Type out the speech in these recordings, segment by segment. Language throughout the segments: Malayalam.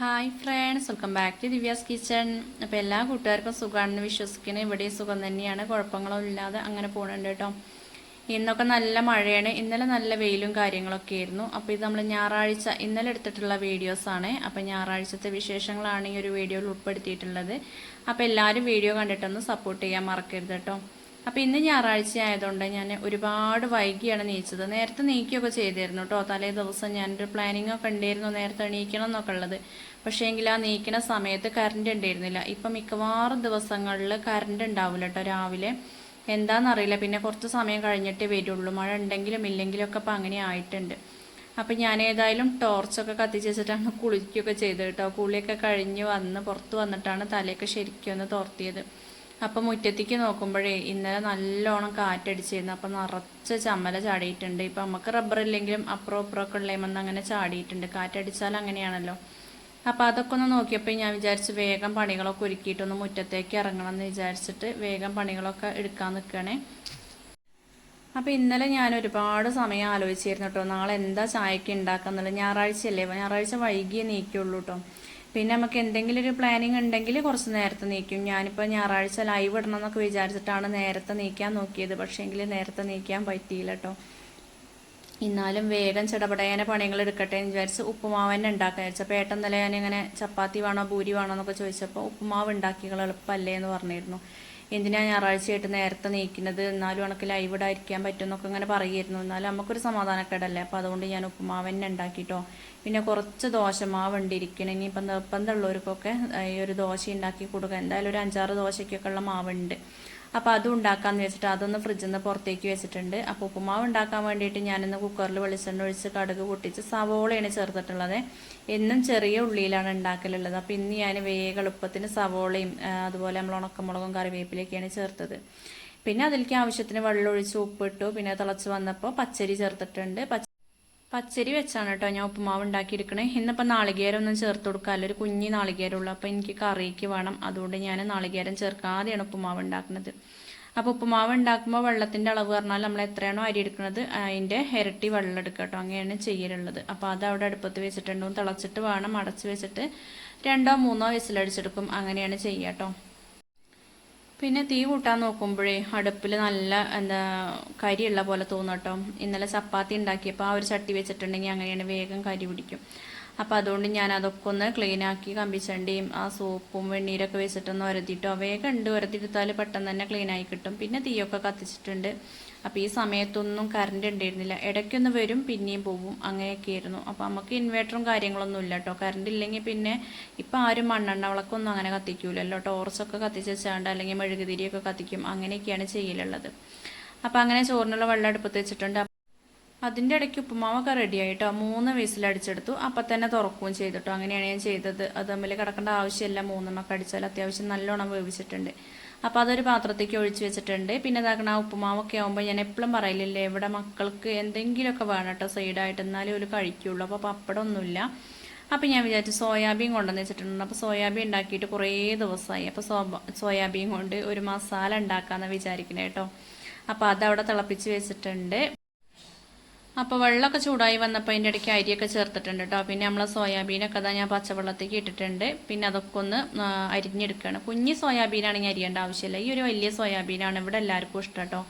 Hi friends welcome back to Divya's kitchen അപ്പോൾ എല്ലാ കൂട്ടുകാർക്കും സുഖമാണെന്ന് വിശ്വസിക്കുന്നത് ഇവിടെ സുഖം തന്നെയാണ്. കുഴപ്പങ്ങളൊന്നും ഇല്ലാതെ അങ്ങനെ പോകുന്നുണ്ട് കേട്ടോ. ഇന്നൊക്കെ നല്ല മഴയാണ്. ഇന്നലെ നല്ല വെയിലും കാര്യങ്ങളൊക്കെ ആയിരുന്നു. അപ്പോൾ ഇത് നമ്മൾ ഞായറാഴ്ച ഇന്നലെ എടുത്തിട്ടുള്ള വീഡിയോസാണ് അപ്പോൾ ഞായറാഴ്ചത്തെ വിശേഷങ്ങളാണ് ഈ ഒരു വീഡിയോയിൽ ഉൾപ്പെടുത്തിയിട്ടുള്ളത്. അപ്പോൾ എല്ലാവരും വീഡിയോ കണ്ടിട്ടൊന്ന് സപ്പോർട്ട് ചെയ്യാൻ മറക്കരുത് കേട്ടോ. അപ്പോൾ ഇന്ന് ഞായറാഴ്ച ആയതുകൊണ്ട് ഞാൻ ഒരുപാട് വൈകിയാണ് നീച്ചത്. നേരത്തെ നീക്കുകയൊക്കെ ചെയ്തിരുന്നു കേട്ടോ തലേ ദിവസം ഞാനൊരു പ്ലാനിംഗ് ഒക്കെ ഉണ്ടായിരുന്നു. നേരത്തെ എണീക്കണം എന്നൊക്കെ ഉള്ളത്. പക്ഷേ എങ്കിൽ ആ നീക്കണ സമയത്ത് കറണ്ട് ഉണ്ടായിരുന്നില്ല. ഇപ്പം മിക്കവാറും ദിവസങ്ങളിൽ കറണ്ട് ഉണ്ടാവില്ല കേട്ടോ രാവിലെ. എന്താണെന്നറിയില്ല പിന്നെ കുറച്ച് സമയം കഴിഞ്ഞിട്ടേ വരുള്ളൂ. മഴ ഉണ്ടെങ്കിലും ഇല്ലെങ്കിലും ഒക്കെ അപ്പം അങ്ങനെ ആയിട്ടുണ്ട്. അപ്പം ഞാൻ ഏതായാലും ടോർച്ചൊക്കെ കത്തിച്ച് വെച്ചിട്ടാണ് കുളിക്കുകയൊക്കെ ചെയ്തത് കേട്ടോ കുളിയൊക്കെ കഴിഞ്ഞ് വന്ന് പുറത്ത് വന്നിട്ടാണ് തലയൊക്കെ ശരിക്കും ഒന്ന് തോർത്തിയത് അപ്പം മുറ്റത്തേക്ക് നോക്കുമ്പോഴേ ഇന്നലെ നല്ലോണം കാറ്റടിച്ചിരുന്നു. അപ്പം നിറച്ച് ചമ്മല ചാടിയിട്ടുണ്ട്. ഇപ്പം നമുക്ക് റബ്ബർ ഇല്ലെങ്കിലും അപ്പുറം ഇപ്പുറമൊക്കെ ഉള്ളതെന്ന് അങ്ങനെ ചാടിയിട്ടുണ്ട്. കാറ്റടിച്ചാൽ അങ്ങനെയാണല്ലോ. അപ്പം അതൊക്കെ ഒന്ന് നോക്കിയപ്പോൾ ഞാൻ വിചാരിച്ചു വേഗം പണികളൊക്കെ ഒരുക്കിയിട്ടൊന്ന് മുറ്റത്തേക്ക് ഇറങ്ങണം എന്ന് വിചാരിച്ചിട്ട് വേഗം പണികളൊക്കെ എടുക്കാൻ നിൽക്കണേ അപ്പോൾ ഇന്നലെ ഞാൻ ഒരുപാട് സമയം ആലോചിച്ചിരുന്നു കേട്ടോ. നാളെ എന്താ ചായക്ക് ഉണ്ടാക്കാന്നുള്ളത് ഞായറാഴ്ചയല്ലേ? ഞായറാഴ്ച വൈകിയേ നീക്കുള്ളൂ കേട്ടോ. പിന്നെ നമുക്ക് എന്തെങ്കിലും ഒരു പ്ലാനിങ് ഉണ്ടെങ്കിൽ കുറച്ച് നേരത്തെ നീക്കും. ഞാനിപ്പോൾ ഞായറാഴ്ച ലൈവ് ഇടണം എന്നൊക്കെ വിചാരിച്ചിട്ടാണ് നേരത്തെ നീക്കാൻ നോക്കിയത്. പക്ഷേ പക്ഷേങ്കിൽ നേരത്തെ നീക്കാൻ പറ്റിയില്ല കേട്ടോ എന്നാലും വേഗം ചിടപടയാനെ പണികൾ എടുക്കട്ടെ എന്ന് വിചാരിച്ച് ഉപ്പുമാവ് തന്നെ ഉണ്ടാക്കാൻ വിചാരിച്ചപ്പോൾ ഏട്ടൻ നില ഞാനിങ്ങനെ ചപ്പാത്തി വേണോ പൂരി വേണോ എന്നൊക്കെ ചോദിച്ചപ്പോൾ ഉപ്പുമാവ് ഉണ്ടാക്കികൾ എളുപ്പമല്ലേ എന്ന് പറഞ്ഞിരുന്നു. എന്തിനാ ഞായറാഴ്ചയായിട്ട് നേരത്തെ നീക്കുന്നത്? എന്നാലും ഉണക്ക് ലൈവ് ഇടായിരിക്കാൻ പറ്റുമെന്നൊക്കെ ഇങ്ങനെ പറയുമായിരുന്നു. എന്നാലും നമുക്കൊരു സമാധാനക്കേടല്ലേ? അപ്പോൾ അതുകൊണ്ട് ഞാൻ ഉപ്പുമാവ് തന്നെ ഉണ്ടാക്കിട്ടോ. പിന്നെ കുറച്ച് ദോശമാവ് ഉണ്ട് ഇരിക്കണം ഇനിയിപ്പം നിർബന്ധമുള്ളവർക്കൊക്കെ ഈ ഒരു ദോശ ഉണ്ടാക്കി കൊടുക്കുക എന്തായാലും ഒരു അഞ്ചാറ് ദോശയ്ക്കൊക്കെ ഉള്ള മാവുണ്ട്. അപ്പോൾ അതും ഉണ്ടാക്കാമെന്ന് വെച്ചിട്ട് അതൊന്ന് ഫ്രിഡ്ജിൽ നിന്ന് പുറത്തേക്ക് വെച്ചിട്ടുണ്ട്. അപ്പോൾ ഉപ്പുമാവ് ഉണ്ടാക്കാൻ വേണ്ടിയിട്ട് ഞാനിന്ന് കുക്കറിൽ വെളിച്ചെണ്ണ ഒഴിച്ച് കടുക് പൊട്ടിച്ച് സവോളയാണ് ചേർത്തിട്ടുള്ളത്. എന്നും ചെറിയ ഉള്ളിയിലാണ് ഉണ്ടാക്കലുള്ളത്. അപ്പോൾ ഇന്ന് ഞാൻ വേഗം എളുപ്പത്തിന് സവോളയും അതുപോലെ നമ്മൾ ഉണക്കമുളകും കറിവേപ്പിലൊക്കെയാണ് ചേർത്തത്. പിന്നെ അതിലേക്ക് ആവശ്യത്തിന് വെള്ളം ഒഴിച്ച് ഉപ്പിട്ടു. പിന്നെ തിളച്ച് വന്നപ്പോൾ പച്ചരി ചേർത്തിട്ടുണ്ട്. പച്ചരി വെച്ചാണ് കേട്ടോ ഞാൻ ഉപ്പുമാവ് ഉണ്ടാക്കിയെടുക്കണേ. ഇന്നിപ്പോൾ നാളികേരം ഒന്നും ചേർത്ത് കൊടുക്കാമല്ലോ ഒരു കുഞ്ഞി നാളികേരമുള്ളൂ. അപ്പോൾ എനിക്ക് കറിക്ക് വേണം. അതുകൊണ്ട് ഞാൻ നാളികേരം ചേർക്കാതെയാണ് ഉപ്പുമാവ് ഉണ്ടാക്കുന്നത്. അപ്പോൾ ഉപ്പുമാവ് ഉണ്ടാക്കുമ്പോൾ വെള്ളത്തിന്റെ അളവ് പറഞ്ഞാൽ നമ്മൾ എത്രയാണോ അരി എടുക്കുന്നത് അതിന്റെ ഇരട്ടി വെള്ളം എടുക്കുക കേട്ടോ. അങ്ങനെയാണ് ചെയ്യലുള്ളത്. അപ്പോൾ അത് അവിടെ അടുപ്പത്ത് വെച്ചിട്ടുണ്ടോ. തിളച്ചിട്ട് വേണം. അടച്ച് വെച്ചിട്ട് രണ്ടോ മൂന്നോ വിസിലടിച്ചെടുക്കും. അങ്ങനെയാണ് ചെയ്യുക കേട്ടോ. പിന്നെ തീ കൂട്ടാൻ നോക്കുമ്പോഴേ അടുപ്പിൽ നല്ല എന്താ കരിയുള്ള പോലെ തോന്നും കേട്ടോ. ഇന്നലെ ചപ്പാത്തി ഉണ്ടാക്കിയപ്പോൾ ആ ഒരു ചട്ടി വെച്ചിട്ടുണ്ടെങ്കിൽ അങ്ങനെയാണ് വേഗം കരി പിടിക്കും. അപ്പോൾ അതുകൊണ്ട് ഞാൻ അതൊക്കെ ഒന്ന് ക്ലീൻ ആക്കി കമ്പിച്ചണ്ടിയും ആ സോപ്പും വെണ്ണീരൊക്കെ വെച്ചിട്ടൊന്ന് ഉരത്തിയിട്ടോ വേഗം ഉണ്ട് ഉരത്തിയെടുത്താൽ പെട്ടെന്ന് തന്നെ ക്ലീൻ ആയി കിട്ടും. പിന്നെ തീയൊക്കെ കത്തിച്ചിട്ടുണ്ട്. അപ്പോൾ ഈ സമയത്തൊന്നും കറണ്ട് ഉണ്ടായിരുന്നില്ല ഇടയ്ക്കൊന്ന് വരും പിന്നെയും പോവും. അങ്ങനെയൊക്കെ ആയിരുന്നു. അപ്പോൾ നമുക്ക് ഇൻവേർട്ടറും കാര്യങ്ങളൊന്നും ഇല്ല കേട്ടോ കറണ്ട് ഇല്ലെങ്കിൽ പിന്നെ ഇപ്പം ആരും മണ്ണെണ്ണ വിളക്കൊന്നും അങ്ങനെ കത്തിക്കൂലല്ലോ ടോർച്ചൊക്കെ കത്തിച്ച് വെച്ചാണ്ട് അല്ലെങ്കിൽ മെഴുകുതിരിയൊക്കെ കത്തിക്കും. അങ്ങനെയൊക്കെയാണ് ചെയ്യലുള്ളത്. അപ്പോൾ അങ്ങനെ ചോറിനുള്ള വെള്ളം അടുപ്പത്ത് വെച്ചിട്ടുണ്ട്. അതിന്റെ ഇടയ്ക്ക് ഉപ്പുമാവൊക്കെ റെഡിയായിട്ടോ മൂന്ന് വിസിലടിച്ചെടുത്തു അപ്പം തന്നെ തുറക്കുകയും ചെയ്തിട്ടോ. അങ്ങനെയാണ് ഞാൻ ചെയ്തത്. അത് തമ്മിൽ കിടക്കേണ്ട ആവശ്യമില്ല. മൂന്നെണ്ണമൊക്കെ അടിച്ചാൽ അത്യാവശ്യം നല്ലോണം വേവിച്ചിട്ടുണ്ട്. അപ്പോൾ അതൊരു പാത്രത്തേക്ക് ഒഴിച്ച് വെച്ചിട്ടുണ്ട്. പിന്നെ ഇതാക്കണ ആ ഉപ്പുമാവൊക്കെ ആകുമ്പോൾ ഞാൻ എപ്പോഴും പറയില്ലേ ഇവിടെ മക്കൾക്ക് എന്തെങ്കിലുമൊക്കെ വേണം കേട്ടോ സൈഡായിട്ട്. എന്നാലും ഒരു കഴിക്കുള്ളൂ. അപ്പോൾ പപ്പടമൊന്നുമില്ല അപ്പോൾ ഞാൻ വിചാരിച്ചു സോയാബീൻ കൊണ്ടുവന്ന് വെച്ചിട്ടുണ്ട് അപ്പോൾ സോയാബീൻ ഉണ്ടാക്കിയിട്ട് കുറേ ദിവസമായി. അപ്പോൾ സോയാബീൻ കൊണ്ട് ഒരു മസാല ഉണ്ടാക്കാമെന്ന് വിചാരിക്കണേ കേട്ടോ അപ്പോൾ അതവിടെ തിളപ്പിച്ച് വെച്ചിട്ടുണ്ട്. അപ്പോൾ വെള്ളമൊക്കെ ചൂടായി വന്നപ്പോൾ അതിന്റെ ഇടയ്ക്ക് അരിയൊക്കെ ചേർത്തിട്ടുണ്ട് കേട്ടോ പിന്നെ നമ്മൾ സോയാബീനൊക്കെ അതാ ഞാൻ പച്ചവെള്ളത്തേക്ക് ഇട്ടിട്ടുണ്ട്. പിന്നെ അതൊക്കെ ഒന്ന് അരിഞ്ഞെടുക്കുകയാണ് കുഞ്ഞ് സോയാബീനാണെങ്കിൽ അരിയേണ്ട ആവശ്യമില്ല. ഈ ഒരു വലിയ സോയാബീനാണ് ഇവിടെ എല്ലാവർക്കും ഇഷ്ടം കേട്ടോ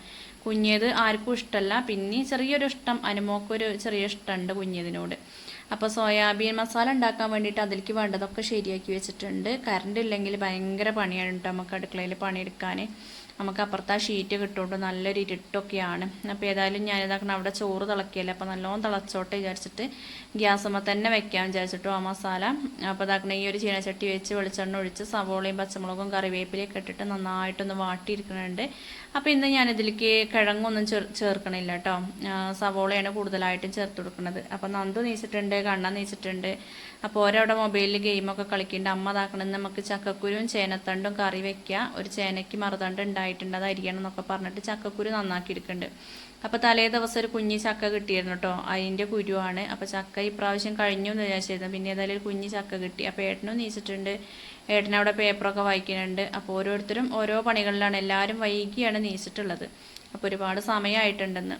കുഞ്ഞേത് ആർക്കും ഇഷ്ടമല്ല പിന്നെ ചെറിയൊരു ഇഷ്ടം അനുമോക്കൊരു ചെറിയ ഇഷ്ടമുണ്ട് കുഞ്ഞതിനോട്. അപ്പോൾ സോയാബീൻ മസാല ഉണ്ടാക്കാൻ വേണ്ടിയിട്ട് അതിലേക്ക് വേണ്ടതൊക്കെ ശരിയാക്കി വെച്ചിട്ടുണ്ട്. കറണ്ട് ഇല്ലെങ്കിൽ ഭയങ്കര പണിയാണ് കേട്ടോ നമുക്ക് അടുക്കളയിൽ പണിയെടുക്കാൻ. നമുക്ക് അപ്പുറത്ത് ആ ഷീറ്റ് കിട്ടുകൊണ്ട് നല്ലൊരു ഇരുട്ടൊക്കെയാണ്. അപ്പോൾ ഏതായാലും ഞാൻ ഇതാക്കണം അവിടെ ചോറ് തിളക്കിയല്ലേ അപ്പോൾ നല്ലോണം തിളച്ചോട്ടെ വിചാരിച്ചിട്ട് ഗ്യാസമ്മ തന്നെ വെക്കാൻ വിചാരിച്ചിട്ടു ആ മസാല. അപ്പോൾ ഇതാക്കണം ഈ ഒരു ചീനച്ചട്ടി വെച്ച് വെളിച്ചെണ്ണ ഒഴിച്ച് സവോളയും പച്ചമുളകും കറിവേപ്പിലയൊക്കെ ഇട്ടിട്ട് നന്നായിട്ടൊന്ന് വാട്ടിയിരിക്കുന്നുണ്ട് അപ്പോൾ ഇന്ന് ഞാനിതിലേക്ക് കിഴങ്ങൊന്നും ചേർ ചേർക്കണില്ല കേട്ടോ സവോളയാണ് കൂടുതലായിട്ടും ചേർത്ത് കൊടുക്കുന്നത് അപ്പോൾ നന്ദു നീച്ചിട്ടുണ്ട് കണ്ണ നീച്ചിട്ടുണ്ട്. അപ്പോൾ ഓരോടെ മൊബൈലിൽ ഗെയിമൊക്കെ കളിക്കുന്നുണ്ട് അമ്മ ഇതാക്കണമെന്ന് നമുക്ക് ചക്കക്കുരുവും ചേനത്തണ്ടും കറി വെക്കുക ഒരു ചേനയ്ക്ക് മറുതണ്ട് ഉണ്ടായിട്ടുണ്ട് അത് അരിയണം എന്നൊക്കെ പറഞ്ഞിട്ട് ചക്കക്കുരു നന്നാക്കി എടുക്കുന്നുണ്ട് അപ്പോൾ തലേ ദിവസം ഒരു കുഞ്ഞി ചക്ക കിട്ടിയിരുന്നു കേട്ടോ. അതിന്റെ കുരുവാണ്. അപ്പോൾ ചക്ക ഇപ്രാവശ്യം കഴിഞ്ഞു എന്ന് വിചാരിച്ചിരുന്നു. പിന്നെ ഏതായാലും ഒരു കുഞ്ഞി ചക്ക കിട്ടി. അപ്പോൾ ഏട്ടനും നീച്ചിട്ടുണ്ട്. ഏട്ടൻ അവിടെ പേപ്പറൊക്കെ വായിക്കുന്നുണ്ട്. അപ്പോൾ ഓരോരുത്തരും ഓരോ പണികളിലാണ്. എല്ലാവരും വൈകിയാണ് നീച്ചിട്ടുള്ളത്. അപ്പോൾ ഒരുപാട് സമയമായിട്ടുണ്ടെന്ന്.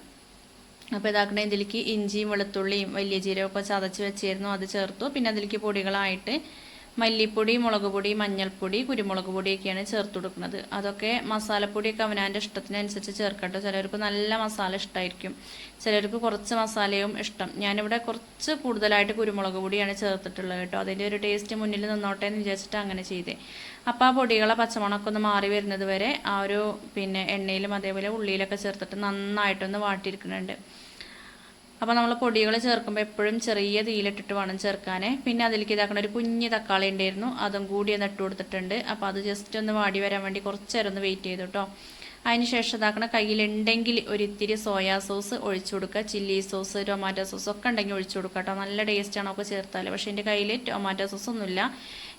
അപ്പോൾ ഇതാക്കണേ ഇതിലേക്ക് ഇഞ്ചിയും വെളുത്തുള്ളിയും വലിയ ജീരകമൊക്കെ ചതച്ച് വെച്ചിരുന്നു. അത് ചേർത്തു. പിന്നെ അതിലേക്ക് പൊടികളായിട്ട് മല്ലിപ്പൊടി മുളക് പൊടി മഞ്ഞൾപ്പൊടി കുരുമുളക് പൊടിയൊക്കെയാണ് ചേർത്ത് കൊടുക്കുന്നത്. അതൊക്കെ മസാലപ്പൊടിയൊക്കെ അവനാന്റെ ഇഷ്ടത്തിനനുസരിച്ച് ചേർക്കട്ടെ. ചിലർക്ക് നല്ല മസാല ഇഷ്ടമായിരിക്കും ചിലർക്ക് കുറച്ച് മസാലയും ഇഷ്ടം. ഞാനിവിടെ കുറച്ച് കൂടുതലായിട്ട് കുരുമുളക് പൊടിയാണ് ചേർത്തിട്ടുള്ളത് കേട്ടോ. അതിന്റെ ഒരു ടേസ്റ്റ് മുന്നിൽ നിന്നോട്ടെ എന്ന് വിചാരിച്ചിട്ട് അങ്ങനെ ചെയ്തേ. അപ്പോൾ ആ പൊടികളെ പച്ചമുളകൊക്കെ ഒന്ന് മാറി വരുന്നത് വരെ ആ ഒരു പിന്നെ എണ്ണയിലും അതേപോലെ ഉള്ളിയിലൊക്കെ ചേർത്തിട്ട് നന്നായിട്ടൊന്ന് വാട്ടിയിരിക്കുന്നുണ്ട് അപ്പോൾ നമ്മൾ പൊടികൾ ചേർക്കുമ്പോൾ എപ്പോഴും ചെറിയ തീയിലിട്ടിട്ട് വേണം ചേർക്കാൻ പിന്നെ അതിലേക്ക് ഇതാക്കുന്ന ഒരു കുഞ്ഞ് തക്കാളി ഉണ്ടായിരുന്നു. അതും കൂടി ഒന്ന് ഇട്ട് കൊടുത്തിട്ടുണ്ട്. അപ്പോൾ അത് ജസ്റ്റ് ഒന്ന് വാടി വരാൻ വേണ്ടി കുറച്ച് നേരം ഒന്ന് വെയിറ്റ് ചെയ്തു കേട്ടോ അതിന് ശേഷം ഇതാക്കണ കയ്യിലുണ്ടെങ്കിൽ ഒരു ഇത്തിരി സോയാ സോസ് ഒഴിച്ചു കൊടുക്കുക. ചില്ലി സോസ് ടൊമാറ്റോ സോസ് ഒക്കെ ഉണ്ടെങ്കിൽ ഒഴിച്ചു കൊടുക്കുക കേട്ടോ നല്ല ടേസ്റ്റാണ് ഒക്കെ ചേർത്താൽ പക്ഷേ എന്റെ കയ്യിൽ ടൊമാറ്റോ സോസ് ഒന്നുമില്ല.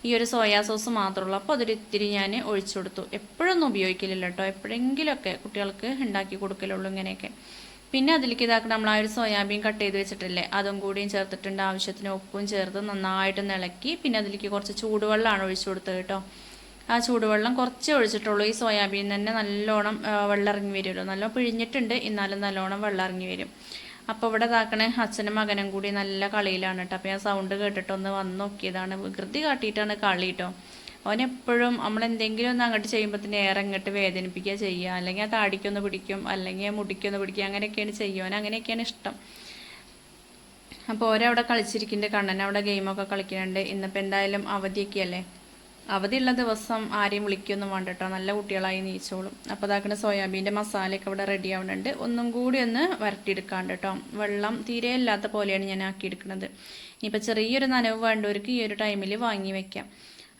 ഈ ഒരു സോയാ സോസ് മാത്രമുള്ളൂ അപ്പോൾ അതൊരു ഇത്തിരി ഞാൻ ഒഴിച്ചു കൊടുത്തു. എപ്പോഴൊന്നും ഉപയോഗിക്കില്ല കേട്ടോ എപ്പോഴെങ്കിലുമൊക്കെ കുട്ടികൾക്ക് ഉണ്ടാക്കി കൊടുക്കലുള്ളൂ ഇങ്ങനെയൊക്കെ. പിന്നെ അതിലേക്ക് ഇതാക്കണം നമ്മൾ ആ ഒരു സോയാബീൻ കട്ട് ചെയ്ത് വെച്ചിട്ടില്ലേ? അതും കൂടിയും ചേർത്തിട്ടുണ്ട് ആവശ്യത്തിന് ഉപ്പും ചേർത്ത് നന്നായിട്ട് ഇളക്കി പിന്നെ അതിലേക്ക് കുറച്ച് ചൂടുവെള്ളമാണ് ഒഴിച്ചു കൊടുത്തത് കേട്ടോ. ആ ചൂടുവെള്ളം കുറച്ച് ഒഴിച്ചിട്ടുള്ളൂ. ഈ സോയാബീൻ തന്നെ നല്ലോണം വെള്ളം ഇറങ്ങി വരുമല്ലോ. നല്ലോണം പിഴിഞ്ഞിട്ടുണ്ട് എന്നാലും നല്ലോണം വെള്ളം ഇറങ്ങി വരും. അപ്പോൾ ഇവിടെ ഇതാക്കണേ അച്ഛനും മകനും കൂടി നല്ല കളിയിലാണ് കേട്ടോ. അപ്പോൾ ഞാൻ സൗണ്ട് കേട്ടിട്ടൊന്ന് വന്ന് നോക്കിയതാണ്. വികൃതി കാട്ടിയിട്ടാണ് കളി കേട്ടോ. അവനെപ്പോഴും നമ്മൾ എന്തെങ്കിലും ഒന്ന് അങ്ങോട്ട് ചെയ്യുമ്പോൾ തന്നെ ഏറെ അങ്ങോട്ട് വേദനിപ്പിക്കുക ചെയ്യുക. അല്ലെങ്കിൽ ആ താടിക്കൊന്ന് പിടിക്കും അല്ലെങ്കിൽ മുടിക്കൊന്ന് പിടിക്കുക അങ്ങനെയൊക്കെയാണ് ചെയ്യുക. അവൻ അങ്ങനെയൊക്കെയാണ് ഇഷ്ടം. അപ്പോൾ ഓരവിടെ കളിച്ചിരിക്കുന്നുണ്ട്. കണ്ണൻ അവിടെ ഗെയിമൊക്കെ കളിക്കുന്നുണ്ട്. ഇന്നിപ്പോൾ എന്തായാലും അവധിയൊക്കെ അല്ലേ അവധിയുള്ള ദിവസം ആരെയും വിളിക്കൊന്നും വേണ്ട കേട്ടോ. നല്ല കുട്ടികളായി നീച്ചോളും. അപ്പോൾ അതാക്കുന്ന സോയാബീന്റെ മസാലയൊക്കെ ഇവിടെ റെഡി ആവുന്നുണ്ട്. ഒന്നും കൂടി ഒന്ന് വരട്ടിയെടുക്കാണ്ട് കേട്ടോ. വെള്ളം തീരെ ഇല്ലാത്ത പോലെയാണ് ഞാൻ ആക്കിയെടുക്കുന്നത്. ഇനിയിപ്പോൾ ചെറിയൊരു നനവ് വേണ്ടവർക്ക് ഈ ഒരു ടൈമിൽ വാങ്ങി വെക്കാം.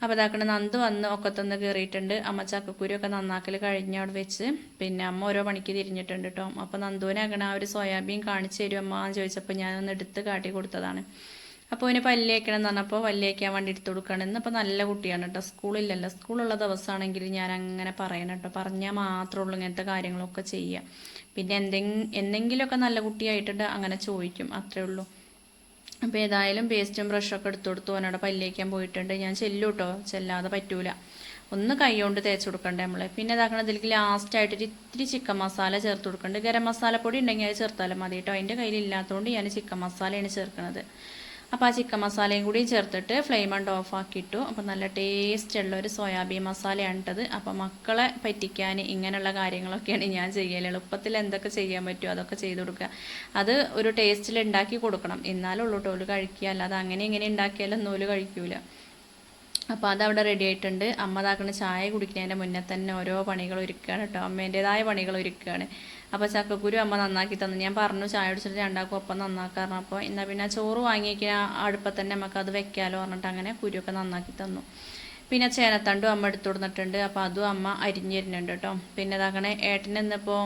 അപ്പോൾ ഇതാക്കണ നന്ദ് വന്ന് ഒക്കത്തൊന്ന് കയറിയിട്ടുണ്ട് അമ്മ ചക്കക്കുരുവൊക്കെ നന്നാക്കൽ കഴിഞ്ഞ അവിടെ വെച്ച്. പിന്നെ അമ്മ ഓരോ പണിക്ക് തിരിഞ്ഞിട്ടുണ്ട് കേട്ടോ അപ്പോൾ നന്ദുവിനാകണ ആ ഒരു സോയാബീൻ കാണിച്ചു തരും അമ്മ എന്ന് ചോദിച്ചപ്പോൾ ഞാനൊന്ന് എടുത്ത് കാട്ടി കൊടുത്തതാണ്. അപ്പോൾ അവന് പല്ലേക്കണം എന്ന് പറഞ്ഞപ്പോൾ പല്ലേക്കാൻ വേണ്ടി എടുത്തു കൊടുക്കുകയാണ് ഇന്നിപ്പോൾ നല്ല കുട്ടിയാണ് കേട്ടോ സ്കൂളില്ലല്ലോ. സ്കൂളുള്ള ദിവസമാണെങ്കിൽ ഞാൻ അങ്ങനെ പറയണം കേട്ടോ പറഞ്ഞാൽ മാത്രമേ ഉള്ളൂ ഇങ്ങനത്തെ കാര്യങ്ങളൊക്കെ ചെയ്യുക പിന്നെ എന്തെങ്കിലും എന്തെങ്കിലുമൊക്കെ നല്ല കുട്ടിയായിട്ടുണ്ട് അങ്ങനെ ചോദിക്കും. അത്രേ ഉള്ളൂ. അപ്പോൾ ഏതായാലും പേസ്റ്റും ബ്രഷൊക്കെ എടുത്തു കൊടുത്തു. അവനോട് പല്ലേക്കാൻ പോയിട്ടുണ്ട്. ഞാൻ ചെല്ലു കേട്ടോ ചെല്ലാതെ പറ്റൂല. ഒന്ന് കൈ കൊണ്ട് തേച്ച് കൊടുക്കണ്ടേ നമ്മൾ പിന്നെ ഇതാക്കണം ഇതിലേക്ക് ലാസ്റ്റായിട്ടൊരു ഇത്തിരി ചിക്കൻ മസാല ചേർത്ത് കൊടുക്കുന്നുണ്ട് ഗരം മസാലപ്പൊടി ഉണ്ടെങ്കിൽ അത് ചേർത്താലും മതി കേട്ടോ. അതിന്റെ കയ്യിലില്ലാത്തതുകൊണ്ട് ഞാൻ ചിക്കൻ മസാലയാണ് ചേർക്കുന്നത് അപ്പോൾ ആ ചിക്കൻ മസാലയും കൂടി ചേർത്തിട്ട് ഫ്ലെയിം ഉണ്ട് ഓഫ് ആക്കിയിട്ടു. അപ്പോൾ നല്ല ടേസ്റ്റ് ഉള്ള ഒരു സോയാബീൻ മസാലയാണ് ഇട്ടത് അപ്പോൾ മക്കളെ പറ്റിക്കാൻ ഇങ്ങനെയുള്ള കാര്യങ്ങളൊക്കെയാണ് ഞാൻ ചെയ്യൽ എളുപ്പത്തിൽ എന്തൊക്കെ ചെയ്യാൻ പറ്റുമോ അതൊക്കെ ചെയ്ത് കൊടുക്കുക അത് ഒരു ടേസ്റ്റിൽ ഉണ്ടാക്കി കൊടുക്കണം. എന്നാലും ഉള്ളൂ കേട്ടോ കഴിക്കുക അല്ലാതെ അങ്ങനെ ഇങ്ങനെ ഉണ്ടാക്കിയാലൊന്നും ഓൽ കഴിക്കൂല. അപ്പോൾ അതവിടെ റെഡി ആയിട്ടുണ്ട്. അമ്മ താക്കണ ചായ കുടിക്കുന്നതിന്റെ മുന്നേ തന്നെ ഓരോ പണികൾ ഒരുക്കുകയാണ് കേട്ടോ അമ്മേന്റെതായ പണികൾ ഒരുക്കുകയാണ് അപ്പോൾ ചക്കക്കുരു അമ്മ നന്നാക്കി തന്നു. ഞാൻ പറഞ്ഞു ചായ കുടിച്ചിട്ട് രണ്ടാക്കും ഒപ്പം നന്നാക്കാറുണ്ട് അപ്പോൾ എന്നാൽ പിന്നെ ചോറ് വാങ്ങിയിരിക്കുന്ന അടുപ്പത്ത് തന്നെ നമുക്ക് അത് വെക്കാമല്ലോ പറഞ്ഞിട്ട് അങ്ങനെ കുരുവൊക്കെ നന്നാക്കി തന്നു. പിന്നെ ചേനത്തണ്ടും അമ്മ എടുത്തു കൊടുത്തിട്ടുണ്ട്. അപ്പോൾ അതും അമ്മ അരിഞ്ഞിരുന്നുണ്ട് കേട്ടോ പിന്നെ ഇതാക്കണേ ഏട്ടൻ ഇന്നിപ്പോൾ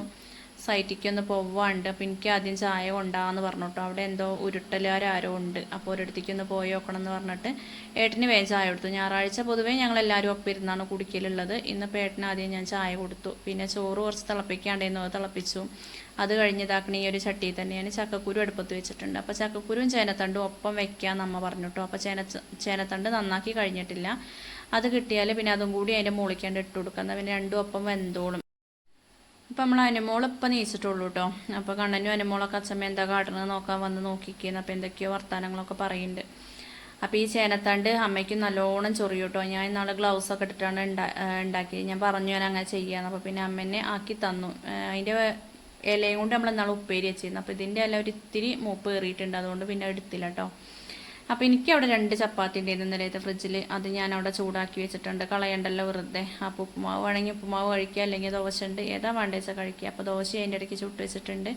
സൈറ്റിക്ക് ഒന്ന് പോവാണ്ട് അപ്പോൾ എനിക്ക് ആദ്യം ചായ കൊണ്ടാന്ന് പറഞ്ഞു അവിടെ എന്തോ ഉരുട്ടലുകാരോ ഉണ്ട്. അപ്പോൾ ഒരിടത്തേക്ക് ഒന്ന് പോയി നോക്കണം എന്ന് പറഞ്ഞിട്ട് ഏട്ടന് വേഗം ചായ കൊടുത്തു. ഞായറാഴ്ച പൊതുവേ ഞങ്ങൾ എല്ലാവരും ഒപ്പം ഇരുന്നാണ് കുടിക്കലുള്ളത്. ഇന്നിപ്പോൾ ഏട്ടന് ആദ്യം ഞാൻ ചായ കൊടുത്തു. പിന്നെ ചോറ് കുറച്ച് തിളപ്പിക്കാണ്ടേന്നു തിളപ്പിച്ചു. അത് കഴിഞ്ഞതാക്കണ ഈ ഒരു ചട്ടിയിൽ തന്നെയാണ് ചക്കക്കുരു അടുപ്പത്ത് വെച്ചിട്ടുണ്ട്. അപ്പോൾ ചക്കക്കുരുവും ചേനത്തണ്ടും ഒപ്പം വെക്കാമെന്ന് അമ്മ പറഞ്ഞു അപ്പോൾ ചേന ചേനത്തണ്ട് നന്നാക്കി കഴിഞ്ഞിട്ടില്ല. അത് കിട്ടിയാൽ പിന്നെ അതും കൂടി അതിന്റെ മുകളിക്കാണ്ട് ഇട്ട് കൊടുക്കുന്നത് പിന്നെ രണ്ടും ഒപ്പം വെന്തോളും. അപ്പം നമ്മൾ അനുമോളിപ്പം നീച്ചിട്ടുള്ളൂ കേട്ടോ അപ്പോൾ കണ്ണനും അനുമോളൊക്കെ അച്ഛമ്മ എന്താ കാട്ടണത് നോക്കാൻ വന്ന് നോക്കിക്കുന്നു അപ്പോൾ എന്തൊക്കെയോ വർത്തമാനങ്ങളൊക്കെ പറയുന്നുണ്ട്. അപ്പോൾ ഈ ചേനത്താണ്ട് അമ്മയ്ക്ക് നല്ലോണം ചൊറിയും കേട്ടോ ഞാൻ ഇന്നാൾ ഗ്ലൗസ് ഒക്കെ ഇട്ടിട്ടാണ് ഉണ്ടാക്കിയത്. ഞാൻ പറഞ്ഞു ഞാൻ അങ്ങനെ ചെയ്യാന്ന്. അപ്പോൾ പിന്നെ അമ്മേനെ ആക്കി തന്നു. അതിന്റെ ഇലയും കൊണ്ട് നമ്മൾ ഇന്നാൾ ഉപ്പേരി വെച്ചിരുന്നു. അപ്പോൾ ഇതിന്റെ എല്ലാം ഒരു ഇത്തിരി മൂപ്പ് കയറിയിട്ടുണ്ട്. അതുകൊണ്ട് പിന്നെ എടുത്തില്ല കേട്ടോ അപ്പോൾ എനിക്ക് അവിടെ രണ്ട് ചപ്പാത്തി ഉണ്ടായിരുന്നു ഇന്നലത്തെ ഫ്രിഡ്ജിൽ അത് ഞാൻ അവിടെ ചൂടാക്കി വെച്ചിട്ടുണ്ട്. കളയണ്ടല്ലോ വെറുതെ. അപ്പോൾ ഉപ്പുമാവ് വേണമെങ്കിൽ ഉപ്പുമാവ് കഴിക്കുക അല്ലെങ്കിൽ ദോശ ഉണ്ട്. ഏതാ വേണ്ടത് വെച്ചാൽ കഴിക്കുക അപ്പോൾ ദോശ അതിന്റെ ഇടയ്ക്ക് ചുട്ട് വെച്ചിട്ടുണ്ട്.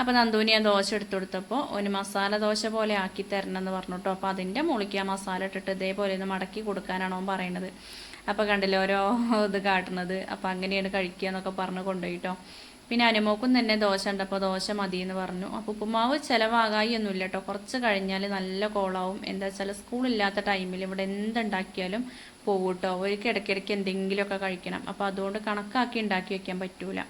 അപ്പോൾ നന്ദൂനി ഞാൻ ദോശ എടുത്തു കൊടുത്തപ്പോൾ ഒരു മസാല ദോശ പോലെ ആക്കി തരണം എന്ന് പറഞ്ഞു കേട്ടോ. അപ്പോൾ അതിന്റെ മുളിക്ക് ആ മസാല ഇട്ടിട്ട് ഇതേപോലെ ഒന്ന് മടക്കി കൊടുക്കാനാണോ പറയുന്നത് അപ്പോൾ കണ്ടില്ല ഓരോ ഇത് കാട്ടുന്നത്. അപ്പോൾ അങ്ങനെയാണ് കഴിക്കുക എന്നൊക്കെ പറഞ്ഞ് കൊണ്ടുപോയിട്ടോ പിന്നെ അനുമോക്കും തന്നെ ദോശ ഉണ്ടപ്പോൾ ദോശ മതി എന്ന് പറഞ്ഞു. അപ്പോൾ ഉപ്പുമാവ് ചിലവാകായി ഒന്നുമില്ല കേട്ടോ കുറച്ച് കഴിഞ്ഞാൽ നല്ല കോളാവും. എന്താ വെച്ചാൽ സ്കൂളില്ലാത്ത ടൈമിൽ ഇവിടെ എന്തുണ്ടാക്കിയാലും പോകും കേട്ടോ ഒരിക്കൽ ഇടയ്ക്കിടയ്ക്ക് എന്തെങ്കിലുമൊക്കെ കഴിക്കണം. അപ്പോൾ അതുകൊണ്ട് കണക്കാക്കി ഉണ്ടാക്കി വെക്കാൻ പറ്റൂല.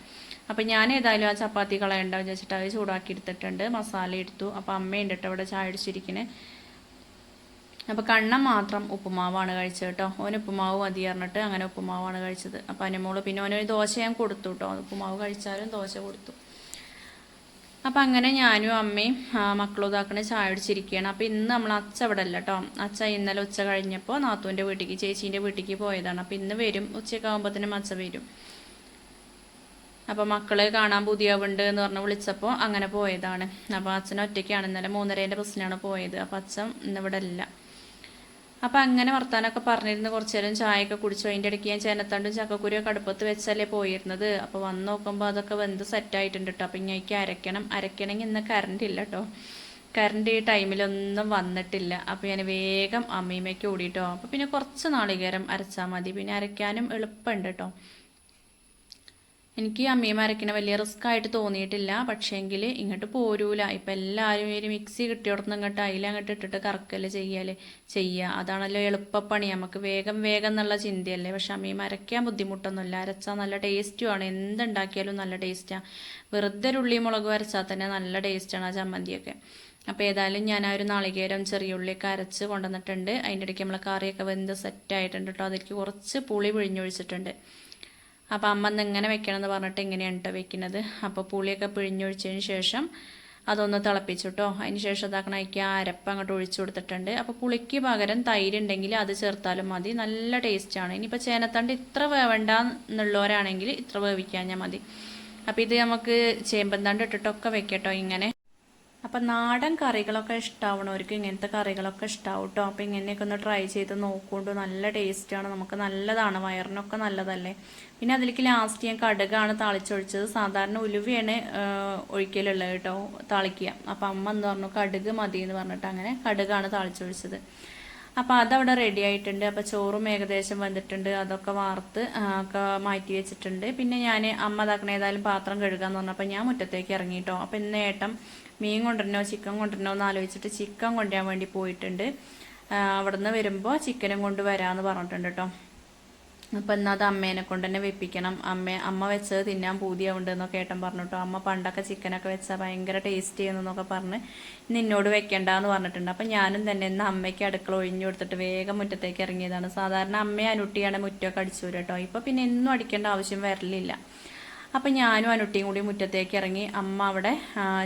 അപ്പം ഞാൻ ഏതായാലും ആ ചപ്പാത്തി കളയണ്ട വിചാരിച്ചിട്ട് അത് ചൂടാക്കി എടുത്തിട്ടുണ്ട്. മസാല എടുത്തു. അപ്പോൾ അമ്മയുണ്ട് കേട്ടോ ഇവിടെ ചായ അടിച്ചിരിക്കുന്നത് അപ്പോൾ കണ്ണൻ മാത്രം ഉപ്പുമാവാണ് കഴിച്ചത് കേട്ടോ. ഓന് ഉപ്പുമാവ് മതി പറഞ്ഞിട്ട് അങ്ങനെ ഉപ്പുമാവാണ് കഴിച്ചത്. അപ്പോൾ അനുമോൾ പിന്നെ ഓനൊരു ദോശ ഞാൻ കൊടുത്തു കേട്ടോ. ഉപ്പുമാവ് കഴിച്ചാലും ദോശ കൊടുത്തു. അപ്പം അങ്ങനെ ഞാനും അമ്മയും മക്കളും ഇതാക്കണ ചായ അടിച്ചിരിക്കുകയാണ് അപ്പം ഇന്ന് നമ്മൾ അച്ഛ ഇവിടെ അല്ല കേട്ടോ. അച്ഛ ഇന്നലെ ഉച്ച കഴിഞ്ഞപ്പോൾ നാത്തൂന്റെ വീട്ടിലേക്ക് ചേച്ചീന്റെ വീട്ടിലേക്ക് പോയതാണ്. അപ്പം ഇന്ന് വരും. ഉച്ചയൊക്കെ ആകുമ്പോഴത്തേനും അച്ഛ വരും. അപ്പോൾ മക്കളെ കാണാൻ പുതിയവുണ്ട് എന്ന് പറഞ്ഞ് വിളിച്ചപ്പോൾ അങ്ങനെ പോയതാണ്. അപ്പോൾ അച്ഛൻ ഒറ്റയ്ക്കാണ്. ഇന്നലെ മൂന്നരേന്റെ ബസ്സിനാണ് പോയത്. അപ്പോൾ അച്ഛൻ ഇന്നിവിടെ ഇല്ല. അപ്പം അങ്ങനെ വർത്താനൊക്കെ പറഞ്ഞിരുന്ന്. കുറച്ചു നേരം ചായയൊക്കെ കുടിച്ചു. അതിന്റെ ഇടയ്ക്ക് ഞാൻ ചേനത്തണ്ടും ചക്കക്കുരിയൊക്കെ അടുപ്പത്ത് വെച്ചല്ലേ പോയിരുന്നത്. അപ്പോൾ വന്ന് നോക്കുമ്പോൾ അതൊക്കെ വെന്ത് സെറ്റായിട്ടുണ്ട് കേട്ടോ അപ്പോൾ ഇങ്ങനെ അരയ്ക്കണം. അരയ്ക്കണമെങ്കിൽ ഇന്ന് കറണ്ട് ഇല്ല കേട്ടോ കറണ്ട് ഈ ടൈമിലൊന്നും വന്നിട്ടില്ല. അപ്പോൾ ഞാൻ വേഗം അമ്മീമയ്ക്ക് ഓടിയിട്ടോ അപ്പോൾ പിന്നെ കുറച്ച് നാളികേരം അരച്ചാൽ മതി. പിന്നെ അരയ്ക്കാനും എളുപ്പമുണ്ട് കേട്ടോ എനിക്ക് അമ്മയും അരയ്ക്കണ വലിയ റിസ്ക് ആയിട്ട് തോന്നിയിട്ടില്ല. പക്ഷേങ്കിൽ ഇങ്ങോട്ട് പോരൂല. ഇപ്പം എല്ലാവരും ഒരു മിക്സി കിട്ടിയോടത്തുനിന്ന് ഇങ്ങോട്ട് അതിലങ്ങോട്ട് ഇട്ടിട്ട് കറക്കൽ ചെയ്യൽ ചെയ്യുക അതാണല്ലോ എളുപ്പപ്പണി നമുക്ക് വേഗം വേഗം എന്നുള്ള ചിന്തയല്ലേ. പക്ഷെ അമ്മയും ബുദ്ധിമുട്ടൊന്നുമില്ല. അരച്ചാൽ നല്ല ടേസ്റ്റുമാണ് എന്തുണ്ടാക്കിയാലും നല്ല ടേസ്റ്റാണ് വെറുതെ ഉള്ളി മുളക് അരച്ചാൽ തന്നെ നല്ല ടേസ്റ്റാണ് ആ ചമ്മന്തിയൊക്കെ. അപ്പോൾ ഏതായാലും ഞാൻ ആ ഒരു നാളികേരം ചെറിയ ഉള്ളിയൊക്കെ അരച്ച് കൊണ്ടുവന്നിട്ടുണ്ട്. അതിന്റെ ഇടയ്ക്ക് നമ്മൾ കറിയൊക്കെ വെന്ത് സെറ്റായിട്ടുണ്ട് കേട്ടോ അതിലേക്ക് കുറച്ച് പുളി പിഴിഞ്ഞൊഴിച്ചിട്ടുണ്ട്. അപ്പോൾ അമ്മ ഇങ്ങനെ എങ്ങനെ വെക്കണം എന്ന് പറഞ്ഞിട്ട് ഇങ്ങനെയാണ് കേട്ടോ വെക്കുന്നത്. അപ്പോൾ പുളിയൊക്കെ പിഴിഞ്ഞൊഴിച്ചതിന് ശേഷം അതൊന്ന് തിളപ്പിച്ചിട്ടോ. അതിന് ശേഷം ഇതാക്കണം അതിക്ക് അരപ്പ് അങ്ങോട്ട് ഒഴിച്ചു കൊടുത്തിട്ടുണ്ട്. അപ്പോൾ പുളിക്ക് പകരം തൈര് ഉണ്ടെങ്കിൽ അത് ചേർത്താലും മതി. നല്ല ടേസ്റ്റാണ് ഇനിയിപ്പോൾ ചേനത്തണ്ട് ഇത്ര വേവണ്ട എന്നുള്ളവരാണെങ്കിൽ ഇത്ര വേവിക്കാഞ്ഞാൽ മതി. അപ്പോൾ ഇത് നമുക്ക് ചേമ്പന്തണ്ട് ഇട്ടിട്ടൊക്കെ വെക്കട്ടോ ഇങ്ങനെ. അപ്പം നാടൻ കറികളൊക്കെ ഇഷ്ടാവണവർക്ക് ഇങ്ങനത്തെ കറികളൊക്കെ ഇഷ്ടാവും കേട്ടോ അപ്പം ഇങ്ങനെയൊക്കെ ഒന്ന് ട്രൈ ചെയ്ത് നോക്കൊണ്ട്. നല്ല ടേസ്റ്റാണ് നമുക്ക് നല്ലതാണ്. വയറിനൊക്കെ നല്ലതല്ലേ? പിന്നെ അതിലേക്ക് ലാസ്റ്റ് ഞാൻ കടുകാണ് താളിച്ചൊഴിച്ചത്. സാധാരണ ഉലുവയാണ് ഒഴിക്കലുള്ളത് കേട്ടോ താളിക്കുക. അപ്പം അമ്മ എന്ന് പറഞ്ഞു? കടുക് മതി എന്ന് പറഞ്ഞിട്ട് അങ്ങനെ കടുകാണ് താളിച്ചൊഴിച്ചത്. അപ്പോൾ അതവിടെ റെഡി ആയിട്ടുണ്ട്. അപ്പോൾ ചോറും ഏകദേശം വന്നിട്ടുണ്ട്. അതൊക്കെ വാർത്ത് ഒക്കെ മാറ്റി വെച്ചിട്ടുണ്ട്. പിന്നെ ഞാൻ അമ്മ അതാക്കണേതായാലും പാത്രം കഴുകാന്ന് പറഞ്ഞപ്പോൾ ഞാൻ മുറ്റത്തേക്ക് ഇറങ്ങിയിട്ടോ അപ്പോൾ ഇന്ന് ഏട്ടൻ മീൻ കൊണ്ടുവരണോ ചിക്കൻ കൊണ്ടുവരണോ എന്ന് ആലോചിച്ചിട്ട് ചിക്കൻ കൊണ്ടുവരാൻ വേണ്ടി പോയിട്ടുണ്ട്. അവിടുന്ന് വരുമ്പോൾ ചിക്കനും കൊണ്ട് വരാമെന്ന് പറഞ്ഞിട്ടുണ്ട് കേട്ടോ അപ്പം എന്നാൽ അത് അമ്മേനെ കൊണ്ട് തന്നെ വെപ്പിക്കണം. അമ്മ അമ്മ വെച്ചത് തിന്നാൻ പൂതിയാവുണ്ട് എന്നൊക്കെ ഏട്ടൻ പറഞ്ഞു കേട്ടോ അമ്മ പണ്ടൊക്കെ ചിക്കനൊക്കെ വെച്ചാൽ ഭയങ്കര ടേസ്റ്റ് ചെയ്യുന്നൊക്കെ പറഞ്ഞ് നിന്നോട് വെക്കണ്ട എന്ന് പറഞ്ഞിട്ടുണ്ട്. അപ്പം ഞാനും തന്നെ ഇന്ന് അമ്മയ്ക്ക് അടുക്കള ഒഴിഞ്ഞു കൊടുത്തിട്ട് വേഗം മുറ്റത്തേക്ക് ഇറങ്ങിയതാണ്. സാധാരണ അമ്മയെ അനുട്ടിയാണ് മുറ്റമൊക്കെ അടിച്ചു കേട്ടോ ഇപ്പം പിന്നെ എന്നും അടിക്കേണ്ട ആവശ്യം വരലില്ല. അപ്പം ഞാനും അനുട്ടിയും കൂടി മുറ്റത്തേക്ക് ഇറങ്ങി അമ്മ അവിടെ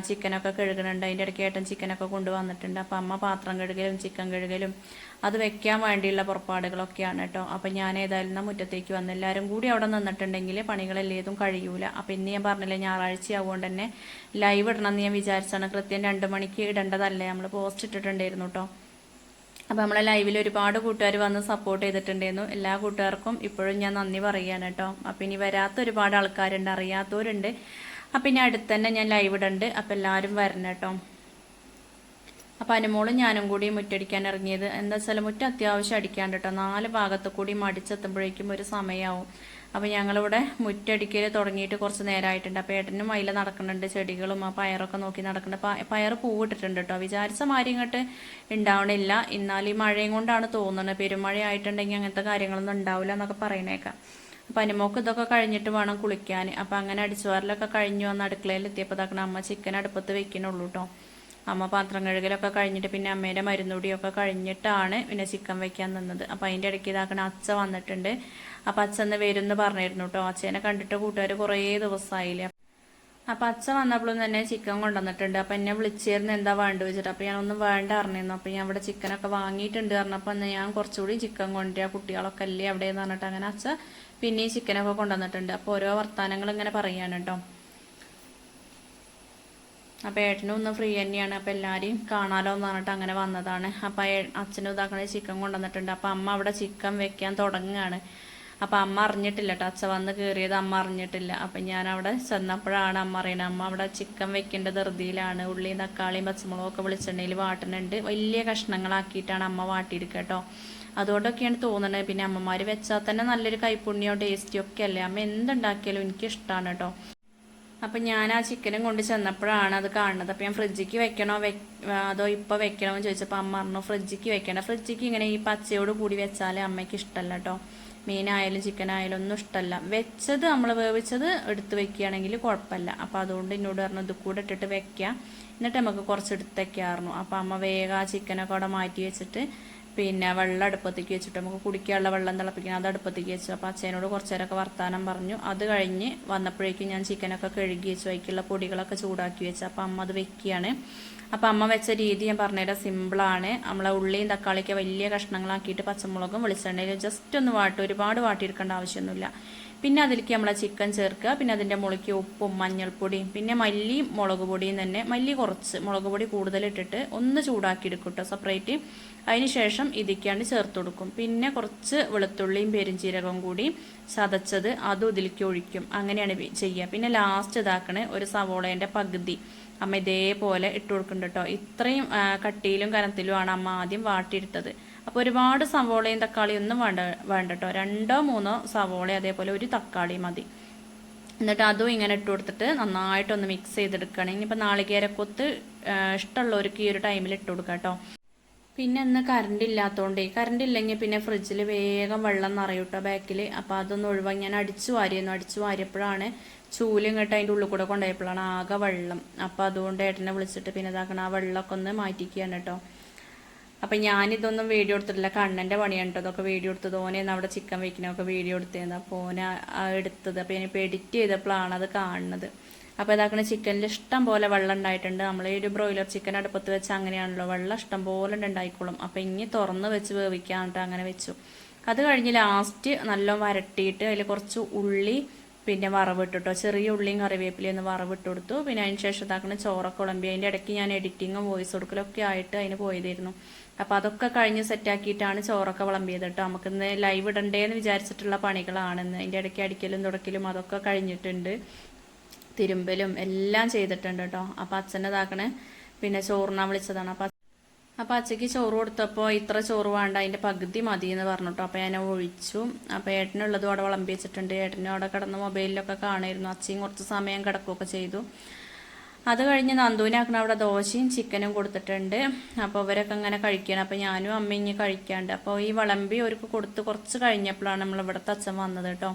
ചിക്കനൊക്കെ കഴുകുന്നുണ്ട് അതിന്റെ ഇടയ്ക്ക് ഏട്ടൻ ചിക്കനൊക്കെ കൊണ്ടുവന്നിട്ടുണ്ട്. അപ്പം അമ്മ പാത്രം കഴുകലും ചിക്കൻ കഴുകലും അത് വെക്കാൻ വേണ്ടിയുള്ള പുറപ്പാടുകളൊക്കെയാണ് കേട്ടോ. അപ്പം ഞാൻ ഏതായാലും എന്നാ മുറ്റത്തേക്ക് വന്ന് എല്ലാവരും കൂടി അവിടെ നിന്നിട്ടുണ്ടെങ്കിൽ പണികളെല്ലേതും കഴിയൂല. അപ്പം ഇന്ന് ഞാൻ പറഞ്ഞില്ലേ ഞായറാഴ്ച ആവുകൊണ്ട് തന്നെ ലൈവ് ഇടണം എന്ന് ഞാൻ വിചാരിച്ചാണ്. കൃത്യം രണ്ട് മണിക്ക് ഇടേണ്ടതല്ലേ? നമ്മൾ പോസ്റ്റ് ഇട്ടിട്ടുണ്ടായിരുന്നു കേട്ടോ. അപ്പോൾ നമ്മളെ ലൈവിൽ ഒരുപാട് കൂട്ടുകാർ വന്ന് സപ്പോർട്ട് ചെയ്തിട്ടുണ്ടായിരുന്നു. എല്ലാ കൂട്ടുകാർക്കും ഇപ്പോഴും ഞാൻ നന്ദി പറയുകയാണ് കേട്ടോ. അപ്പം ഇനി വരാത്ത ഒരുപാട് ആൾക്കാരുണ്ട് അറിയാത്തവരുണ്ട്. അപ്പം ഇനി അടുത്ത് തന്നെ ഞാൻ ലൈവ് ഇടുന്നുണ്ട് അപ്പം എല്ലാവരും വരണം കേട്ടോ. അപ്പം അനുമോളും ഞാനും കൂടി മുറ്റടിക്കാൻ ഇറങ്ങിയത് എന്താ വെച്ചാൽ മുറ്റം അത്യാവശ്യം അടിക്കാണ്ട് കേട്ടോ. നാല് ഭാഗത്ത് കൂടി മടിച്ചെത്തുമ്പോഴേക്കും ഒരു സമയമാവും അപ്പം ഞങ്ങളിവിടെ മുറ്റടിക്കൽ തുടങ്ങിയിട്ട് കുറച്ച് നേരമായിട്ടുണ്ട് അപ്പോൾ ഏട്ടനും അതിൽ നടക്കുന്നുണ്ട് ചെടികളും ആ പയറൊക്കെ നോക്കി നടക്കുന്നുണ്ട്. പയർ പൂവിട്ടിട്ടുണ്ട് കേട്ടോ. വിചാരിച്ച മാതിരി ഇങ്ങോട്ട് ഉണ്ടാവണില്ല എന്നാൽ ഈ മഴയും കൊണ്ടാണ് തോന്നുന്നത്. പെരുമഴ ആയിട്ടുണ്ടെങ്കിൽ അങ്ങനത്തെ കാര്യങ്ങളൊന്നും ഉണ്ടാവില്ല എന്നൊക്കെ പറയണേക്കാം അപ്പം അനുമോക്ക് ഇതൊക്കെ കഴിഞ്ഞിട്ട് വേണം കുളിക്കാൻ അപ്പം അങ്ങനെ അടിച്ചുവാറിലൊക്കെ കഴിഞ്ഞു വന്ന് അടുക്കളയിൽ എത്തിയപ്പോൾ തക്കണം അമ്മ ചിക്കൻ അടുപ്പത്ത് വെക്കണുള്ളൂ കേട്ടോ. അമ്മ പാത്രം കഴുകലൊക്കെ കഴിഞ്ഞിട്ട് പിന്നെ അമ്മേന്റെ മരുന്നുടിയൊക്കെ കഴിഞ്ഞിട്ടാണ് പിന്നെ ചിക്കൻ വെക്കാൻ നിന്നത്. അപ്പം അതിന്റെ ഇടയ്ക്ക് ഇതാക്കണ അച്ഛ വന്നിട്ടുണ്ട്. അപ്പം അച്ഛന്ന് വരും എന്ന് പറഞ്ഞിരുന്നു കേട്ടോ അച്ഛനെ കണ്ടിട്ട് കൂട്ടുകാർ കുറേ ദിവസമായില്ലേ അപ്പം അച്ഛൻ വന്നപ്പോഴും തന്നെ ചിക്കൻ കൊണ്ടുവന്നിട്ടുണ്ട്. അപ്പം എന്നെ വിളിച്ചിരുന്നു എന്താ വേണ്ട വെച്ചിട്ട് അപ്പം ഞാനൊന്നും വേണ്ട അറിഞ്ഞിരുന്നു അപ്പം ഞാൻ ഇവിടെ ചിക്കനൊക്കെ വാങ്ങിയിട്ടുണ്ട് പറഞ്ഞപ്പോൾ എന്നാ ഞാൻ കുറച്ചുകൂടി ചിക്കൻ കൊണ്ടുവരിക കുട്ടികളൊക്കെ അല്ലേ എവിടെയെന്ന് പറഞ്ഞിട്ട് അങ്ങനെ അച്ഛ പിന്നെയും ചിക്കനൊക്കെ കൊണ്ടുവന്നിട്ടുണ്ട്. അപ്പോൾ ഓരോ വർത്താനങ്ങൾ ഇങ്ങനെ പറയാണ് കേട്ടോ അപ്പോൾ ഏട്ടനും ഒന്ന് ഫ്രീ തന്നെയാണ്. അപ്പോൾ എല്ലാവരെയും കാണാലോ എന്ന് പറഞ്ഞിട്ട് അങ്ങനെ വന്നതാണ്. അപ്പോൾ അച്ഛനും ഇതാക്കണ ചിക്കൻ കൊണ്ടുവന്നിട്ടുണ്ട്. അപ്പോൾ അമ്മ അവിടെ ചിക്കൻ വെക്കാൻ തുടങ്ങുകയാണ്. അപ്പോൾ അമ്മ അറിഞ്ഞിട്ടില്ല കേട്ടോ അച്ഛൻ വന്ന് കയറിയത് അമ്മ അറിഞ്ഞിട്ടില്ല. അപ്പം ഞാൻ അവിടെ ചെന്നപ്പോഴാണ് അമ്മ അറിയണത്. അമ്മ അവിടെ ചിക്കൻ വെക്കേണ്ട ധൃതിയിലാണ്. ഉള്ളി തക്കാളിയും പച്ചമുളകൊക്കെ വെളിച്ചെണ്ണയിൽ വാട്ടുന്നുണ്ട്. വലിയ കഷ്ണങ്ങളാക്കിയിട്ടാണ് അമ്മ വാട്ടിയിരിക്കുക കേട്ടോ അതുകൊണ്ടൊക്കെയാണ് തോന്നുന്നത് പിന്നെ അമ്മമാർ വെച്ചാൽ തന്നെ നല്ലൊരു കൈപ്പുണ്യോ ടേസ്റ്റിയോ ഒക്കെ അല്ലേ? അമ്മ എന്തുണ്ടാക്കിയാലും എനിക്കിഷ്ടമാണ് കേട്ടോ അപ്പം ഞാൻ ആ ചിക്കനും കൊണ്ട് ചെന്നപ്പോഴാണ് അത് കാണുന്നത്. അപ്പം ഞാൻ ഫ്രിഡ്ജിക്ക് വെക്കണോ? വെ അതോ ഇപ്പോൾ വെക്കണോ എന്ന് ചോദിച്ചപ്പോൾ അമ്മ പറഞ്ഞു ഫ്രിഡ്ജിക്ക് വെക്കണം ഫ്രിഡ്ജിക്ക് ഇങ്ങനെ ഈ പച്ചയോട് കൂടി വെച്ചാലേ അമ്മയ്ക്ക് ഇഷ്ടമല്ല കേട്ടോ മീനായാലും ചിക്കനായാലും ഒന്നും ഇഷ്ടമല്ല വെച്ചത് നമ്മൾ വേവിച്ചത് എടുത്ത് വെക്കുകയാണെങ്കിൽ കുഴപ്പമില്ല. അപ്പോൾ അതുകൊണ്ട് എന്നോട് പറഞ്ഞു ഇത് കൂടെ ഇട്ടിട്ട് വെക്കുക എന്നിട്ട് നമുക്ക് കുറച്ച് എടുത്ത് വെക്കാറുന്നു അപ്പോൾ അമ്മ വേഗം ആ ചിക്കനൊക്കെ അവിടെ മാറ്റി വെച്ചിട്ട് പിന്നെ വെള്ളം അടുപ്പത്തേക്ക് വെച്ചിട്ട് നമുക്ക് കുടിക്കാനുള്ള വെള്ളം തിളപ്പിക്കണം. അത് അടുപ്പത്തേക്ക് വെച്ചു. അപ്പോൾ അച്ഛനോട് കുറച്ച് നേരമൊക്കെ വർത്താനം പറഞ്ഞു. അത് കഴിഞ്ഞ് വന്നപ്പോഴേക്കും ഞാൻ ചിക്കനൊക്കെ കഴുകി വെച്ചു. വൈക്കുള്ള പൊടികളൊക്കെ ചൂടാക്കി വെച്ചു. അപ്പോൾ അമ്മ അത് വെക്കുകയാണ്. അപ്പോൾ അമ്മ വെച്ച രീതി ഞാൻ പറഞ്ഞുതരാം. സിമ്പിളാണ് നമ്മളെ ഉള്ളിയും തക്കാളിയൊക്കെ വലിയ കഷ്ണങ്ങളാക്കിയിട്ട് പച്ചമുളകും വെളിച്ചെണ്ണയിൽ ജസ്റ്റ് ഒന്ന് വാട്ടും ഒരുപാട് വാട്ടിയെടുക്കേണ്ട ആവശ്യമൊന്നുമില്ല. പിന്നെ അതിലേക്ക് നമ്മളെ ചിക്കൻ ചേർക്കുക. പിന്നെ അതിന്റെ മുളയ്ക്ക് ഉപ്പും മഞ്ഞൾപ്പൊടിയും പിന്നെ മല്ലി മുളക് പൊടിയും തന്നെ. മല്ലി കുറച്ച് മുളക് പൊടി കൂടുതലിട്ടിട്ട് ഒന്ന് ചൂടാക്കി എടുക്കും കേട്ടോ സെപ്പറേറ്റ് അതിന് ശേഷം ഇതിക്കാണ്ട് ചേർത്ത് കൊടുക്കും. പിന്നെ കുറച്ച് വെളുത്തുള്ളിയും പെരിഞ്ചീരകവും കൂടി ചതച്ചത് അതും ഇതിലേക്ക് ഒഴിക്കും. അങ്ങനെയാണ് ചെയ്യുക. പിന്നെ ലാസ്റ്റ് ഇതാക്കണേ ഒരു സവോളേന്റെ പകുതി. അമ്മ ഇതേപോലെ ഇട്ട് കൊടുക്കുന്നുണ്ട് കേട്ടോ. ഇത്രയും കട്ടിയിലും കനത്തിലുമാണ് അമ്മ ആദ്യം വാട്ടിയെടുത്തത്. അപ്പോൾ ഒരുപാട് സവോളയും തക്കാളിയും ഒന്നും വേണ്ട വേണ്ട കേട്ടോ. രണ്ടോ മൂന്നോ സവോള അതേപോലെ ഒരു തക്കാളി മതി. എന്നിട്ട് അതും ഇങ്ങനെ ഇട്ട് കൊടുത്തിട്ട് നന്നായിട്ടൊന്ന് മിക്സ് ചെയ്തെടുക്കണം ഇനിയിപ്പോൾ നാളികേരക്കൊത്ത് ഇഷ്ടമുള്ളവർക്ക് ഈ ഒരു ടൈമിൽ ഇട്ട് കൊടുക്കാം കേട്ടോ. പിന്നെ ഇന്ന് കറണ്ട് ഇല്ലാത്തതുകൊണ്ടേ കറണ്ട് ഇല്ലെങ്കിൽ പിന്നെ ഫ്രിഡ്ജിൽ വേഗം വെള്ളം നിറയൂട്ടോ ബാക്കിൽ അപ്പോൾ അതൊന്ന് ഒഴിവാക്കി ഞാൻ അടിച്ചു വാരിയിരുന്നു. അടിച്ചു വാരിയപ്പോഴാണ് ചൂൽ ഇങ്ങോട്ട് അതിന്റെ ഉള്ളിൽ കൂടെ കൊണ്ടുപോയപ്പോഴാണ് ആകെ വെള്ളം. അപ്പോൾ അതുകൊണ്ട് ഏട്ടനെ വിളിച്ചിട്ട് പിന്നെ ഇതാക്കണം ആ വെള്ളമൊക്കെ ഒന്ന് മാറ്റിക്കുകയാണ് കേട്ടോ അപ്പം ഞാനിതൊന്നും വീഡിയോ എടുത്തിട്ടില്ല. കണ്ണന്റെ പണിയാണ് കേട്ടോ അതൊക്കെ വീഡിയോ എടുത്തത്. ഓനെന്ന് അവിടെ ചിക്കൻ വെക്കണമൊക്കെ വീഡിയോ എടുത്തത്. അപ്പോൾ ഓനെ എടുത്തത്. അപ്പോൾ ഞാനിപ്പോൾ എഡിറ്റ് ചെയ്തപ്പോഴാണ് അത് കാണുന്നത്. അപ്പോൾ ഇതാക്കണ ചിക്കനിൽ ഇഷ്ടം പോലെ വെള്ളം ഉണ്ടായിട്ടുണ്ട്. നമ്മൾ ഈ ഒരു ബ്രോയിലർ ചിക്കൻ അടുപ്പത്ത് വെച്ച് അങ്ങനെയാണല്ലോ വെള്ളം ഇഷ്ടം പോലെ ഉണ്ടായിക്കോളും. അപ്പോൾ ഇനി തുറന്ന് വെച്ച് വേവിക്കാന്നിട്ട് അങ്ങനെ വെച്ചു. അത് കഴിഞ്ഞ് ലാസ്റ്റ് നല്ല വരട്ടിയിട്ട് അതിൽ കുറച്ച് ഉള്ളി പിന്നെ വറവിട്ടിട്ടോ ചെറിയ ഉള്ളിയും കറിവേപ്പിലയും ഒന്ന് വറവിട്ട് കൊടുത്തു. പിന്നെ അതിന് ശേഷം ഇതാക്കുന്ന ചോറൊക്കെ ഉളമ്പി അതിന്റെ ഇടയ്ക്ക് ഞാൻ എഡിറ്റിങ്ങും വോയിസ് കൊടുക്കലൊക്കെ ആയിട്ട് അതിന് പോയതായിരുന്നു. അപ്പോൾ അതൊക്കെ കഴിഞ്ഞ് സെറ്റാക്കിയിട്ടാണ് ചോറൊക്കെ വിളമ്പിയത് കേട്ടോ. നമുക്കിന്ന് ലൈവ് ഇടണ്ടേന്ന് വിചാരിച്ചിട്ടുള്ള പണികളാണെന്ന് അതിന്റെ ഇടയ്ക്ക് അടിക്കലും തുടക്കലും അതൊക്കെ കഴിഞ്ഞിട്ടുണ്ട്. തിരുമ്പലും എല്ലാം ചെയ്തിട്ടുണ്ട് കേട്ടോ. അപ്പം അച്ഛന്റെ ഇതാക്കണേ. പിന്നെ ചോറിനാൻ വിളിച്ചതാണ്. അപ്പം അപ്പം അച്ഛക്ക് ചോറ് കൊടുത്തപ്പോൾ ഇത്ര ചോറ് വേണ്ട അതിന്റെ പകുതി മതി എന്ന് പറഞ്ഞു കേട്ടോ. അപ്പോൾ ഞാൻ ഒഴിച്ചു. അപ്പോൾ ഏട്ടനുള്ളതും അവിടെ വിളമ്പി വെച്ചിട്ടുണ്ട്. ഏട്ടനും അവിടെ കിടന്ന് മൊബൈലിലൊക്കെ കാണായിരുന്നു. അച്ഛയും കുറച്ച് സമയം കിടക്കുകയൊക്കെ ചെയ്തു. അത് കഴിഞ്ഞ് നന്ദുവിനാക്കണ അവിടെ ദോശയും ചിക്കനും കൊടുത്തിട്ടുണ്ട്. അപ്പോൾ അവരൊക്കെ അങ്ങനെ കഴിക്കണം അപ്പോൾ ഞാനും അമ്മയും ഇനി കഴിക്കാണ്ട്. അപ്പോൾ ഈ വിളമ്പി അവർക്ക് കൊടുത്ത് കുറച്ച് കഴിഞ്ഞപ്പോഴാണ് നമ്മൾ ഇവിടുത്തെ അച്ഛൻ വന്നത് കേട്ടോ.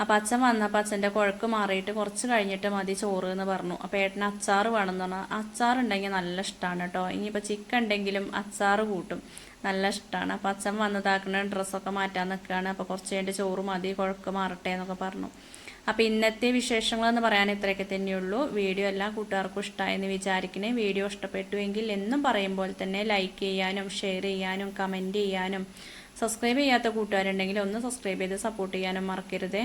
അപ്പം അച്ഛൻ വന്നപ്പോൾ അച്ഛന്റെ കുഴക്ക് മാറിയിട്ട് കുറച്ച് കഴിഞ്ഞിട്ട് മതി ചോറ് എന്ന് പറഞ്ഞു. അപ്പോൾ ഏട്ടന് അച്ചാറ് വേണമെന്ന് പറഞ്ഞാൽ അച്ചാർ ഉണ്ടെങ്കിൽ നല്ല ഇഷ്ടമാണ് കേട്ടോ ഇനിയിപ്പോൾ ചിക്കൻ ഉണ്ടെങ്കിലും അച്ചാർ കൂട്ടും. നല്ല ഇഷ്ടമാണ് അപ്പോൾ അച്ഛൻ വന്നതാക്കണ ഡ്രസ്സൊക്കെ മാറ്റാൻ നിൽക്കുകയാണ് അപ്പോൾ കുറച്ച് കഴിഞ്ഞിട്ട് ചോറ് മതി കുഴക്ക് മാറട്ടെ എന്നൊക്കെ പറഞ്ഞു. അപ്പോൾ ഇന്നത്തെ വിശേഷങ്ങളെന്ന് പറയാൻ ഇത്രയൊക്കെ തന്നെയുള്ളൂ. വീഡിയോ എല്ലാ കൂട്ടുകാർക്കും ഇഷ്ടമായെന്ന് വിചാരിക്കണേ. വീഡിയോ ഇഷ്ടപ്പെട്ടുവെങ്കിൽ എന്നും പറയുമ്പോൾ തന്നെ ലൈക്ക് ചെയ്യാനും ഷെയർ ചെയ്യാനും കമന്റ് ചെയ്യാനും. സബ്സ്ക്രൈബ് ചെയ്യാത്ത കൂട്ടുകാരുണ്ടെങ്കിൽ ഒന്ന് സബ്സ്ക്രൈബ് ചെയ്ത് സപ്പോർട്ട് ചെയ്യാനും മറക്കരുതേ.